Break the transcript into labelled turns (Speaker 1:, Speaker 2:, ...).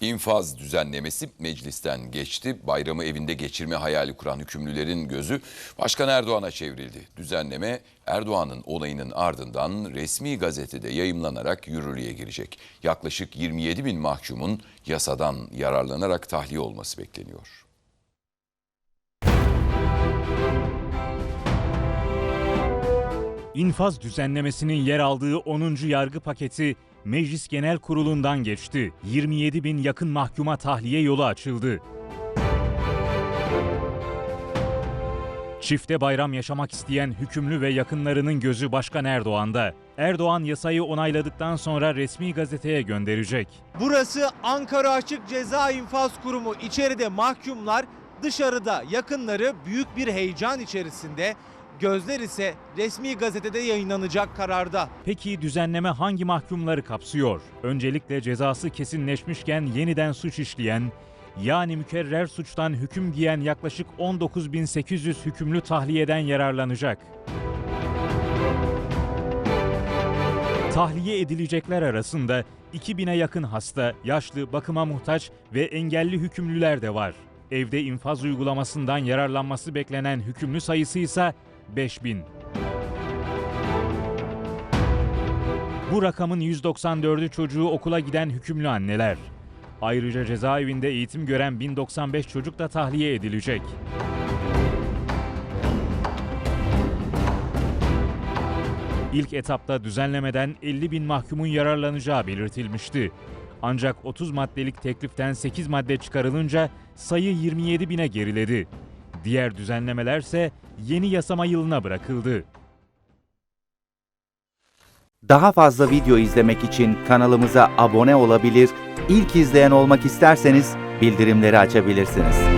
Speaker 1: İnfaz düzenlemesi meclisten geçti. Bayramı evinde geçirme hayali kuran hükümlülerin gözü Başkan Erdoğan'a çevrildi. Düzenleme Erdoğan'ın olayının ardından resmi gazetede yayımlanarak yürürlüğe girecek. Yaklaşık 27 bin mahkumun yasadan yararlanarak tahliye olması bekleniyor.
Speaker 2: İnfaz düzenlemesinin yer aldığı 10. yargı paketi Meclis Genel Kurulu'ndan geçti. 27 bin yakın mahkuma tahliye yolu açıldı. Çifte bayram yaşamak isteyen hükümlü ve yakınlarının gözü Başkan Erdoğan'da. Erdoğan yasayı onayladıktan sonra resmi gazeteye gönderecek.
Speaker 3: Burası Ankara Açık Ceza İnfaz Kurumu. İçeride mahkumlar, dışarıda yakınları büyük bir heyecan içerisinde. Gözler ise resmi gazetede yayınlanacak kararda.
Speaker 2: Peki düzenleme hangi mahkumları kapsıyor? Öncelikle cezası kesinleşmişken yeniden suç işleyen, yani mükerrer suçtan hüküm giyen yaklaşık 19.800 hükümlü tahliyeden yararlanacak. Tahliye edilecekler arasında 2000'e yakın hasta, yaşlı, bakıma muhtaç ve engelli hükümlüler de var. Evde infaz uygulamasından yararlanması beklenen hükümlü sayısı ise 5000. Bu rakamın 194'ü çocuğu okula giden hükümlü anneler. Ayrıca cezaevinde eğitim gören 1095 çocuk da tahliye edilecek. İlk etapta düzenlemeden 50 bin mahkumun yararlanacağı belirtilmişti. Ancak 30 maddelik tekliften 8 madde çıkarılınca sayı 27 bine geriledi. Diğer düzenlemelerse yeni yasama yılına bırakıldı.
Speaker 4: Daha fazla video izlemek için kanalımıza abone olabilir, ilk izleyen olmak isterseniz bildirimleri açabilirsiniz.